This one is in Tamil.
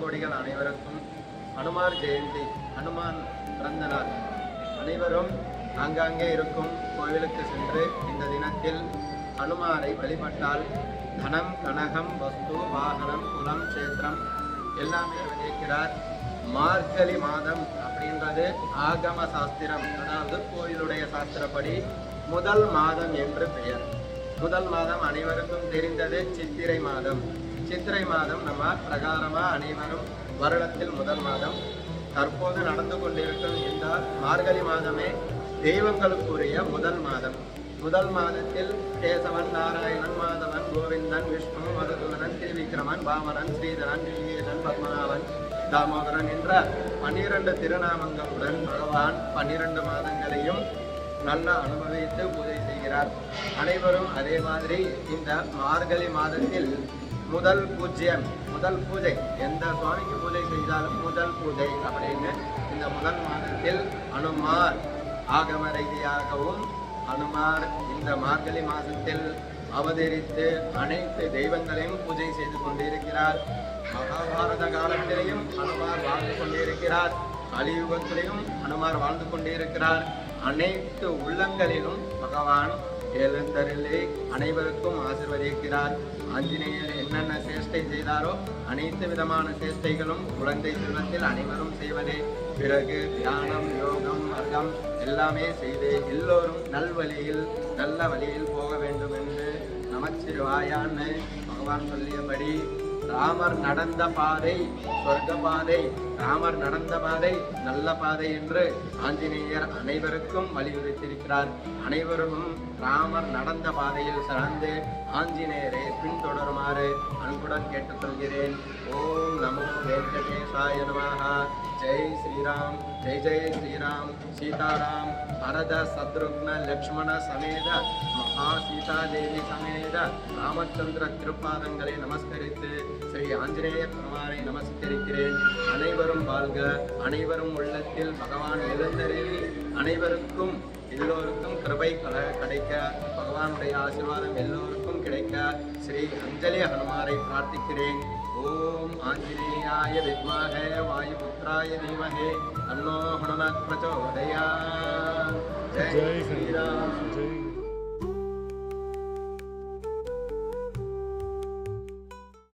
கோடிகள் அனைவருக்கும் அனுமார் ஜெயந்தி ஹனுமான் பிறந்த நாள் அனைவரும் ஆங்காங்கே இருக்கும் கோவிலுக்கு சென்று இந்த தினத்தில் ஹனுமாரை வழிபட்டால் தனம் கனகம் வஸ்து வாகனம் குலம் கஷேத்திரம் எல்லாமே விதைக்கிறார். மார்கழி மாதம் அப்படின்றது ஆகம சாஸ்திரம் அதாவது கோயிலுடைய சாஸ்திரப்படி முதல் மாதம் என்று பெயர். முதல் மாதம் அனைவருக்கும் தெரிந்தது சித்திரை மாதம். சித்திரை மாதம் நம்ம பிரகாரமா அனைவரும் வருடத்தில் முதல் மாதம் தற்போது நடந்து கொண்டிருக்கும் இந்த மார்கழி மாதமே தெய்வங்களுக்குரிய முதல் மாதம். முதல் மாதத்தில் கேசவன் நாராயணன் மாதவன் கோவிந்தன் விஷ்ணு மருதுவனன் திருவிக்ரமன் பாமரன் ஸ்ரீதரன் நிகேதன் பத்மநாபன் தாமோதரன் என்ற பன்னிரண்டு திருநாமங்களுடன் பகவான் பன்னிரண்டு மாதங்களையும் நல்ல அனுபவித்து பூஜை செய்கிறார். அனைவரும் அதே மாதிரி இந்த மார்கழி மாதத்தில் முதல் பூஜ்யம் முதல் பூஜை. எந்த சுவாமிக்கு பூஜை செய்தாலும் முதல் பூஜை அப்படின்னு இந்த முதல் மாதத்தில் அனுமார் ஆகம ரீதியாகவும் அனுமார் இந்த மார்கழி மாதத்தில் அவதரித்து அனைத்து தெய்வங்களையும் பூஜை செய்து கொண்டிருக்கிறார். மகாபாரத காலத்திலையும் அனுமார் வாழ்ந்து கொண்டிருக்கிறார். கலியுகத்திலையும் அனுமார் வாழ்ந்து கொண்டிருக்கிறார். அனைத்து உள்ளங்களிலும் பகவான் எழுந்தருளி அனைவருக்கும் ஆசிர்வதிக்கிறார். ஆஞ்சநேயர் என்னென்ன சேஷ்டை செய்தாரோ அனைத்து விதமான சேஷ்டைகளும் குழந்தை செல்வத்தில் அனைவரும் செய்வதே. பிறகு தியானம் யோகம் அர்க்கம் எல்லாமே செய்து எல்லோரும் நல்வழியில் நல்ல வழியில் போக வேண்டும் என்று நமச்சிவாயான்னு பகவான் சொல்லியபடி ராமர் நடந்த பாதை சொர்க்க பாதை ராமர் நடந்த பாதை நல்ல பாதை என்று ஆஞ்சநேயர் அனைவருக்கும் வலியுறுத்தியிருக்கிறார். அனைவரும் ராமர் நடந்த பாதையில் சிறந்து ஆஞ்சநேயரை பின்தொடருமாறு அன்புடன் கேட்டுக்கொள்கிறேன். ஓம் நமோ வெங்கடேசாய நமாக ஜெய் ஸ்ரீராம் ஜெய் ஜெய் ஸ்ரீராம். சீதாராம் பரத சத்ருக்ன லக்ஷ்மண சமேத மகா சீதாதேவி சமேத ராமச்சந்திர திருப்பாதங்களை நமஸ்கரித்து ஸ்ரீ ஆஞ்சநேய பெருமானை நமஸ்கரிக்கிறேன். அனைவரும் வாழ்க அனைவரும் உள்ளத்தில் பகவான் எழுந்தருளி அனைவருக்கும் எல்லோருக்கும் கிருபை கல கிடைக்க பகவானுடைய ஆசீர்வாதம் எல்லோருக்கும் கிடைக்க ஸ்ரீ அஞ்சலி ஹனுமாரை பிரார்த்திக்கிறேன். ஓம் ஆஞ்சநேயாய வித்மஹே வாயுபுத்ராய தீமஹே தன்னோ ஹனுமத் பிரச்சோதயா ஜெய் ஸ்ரீராம். ஜெய்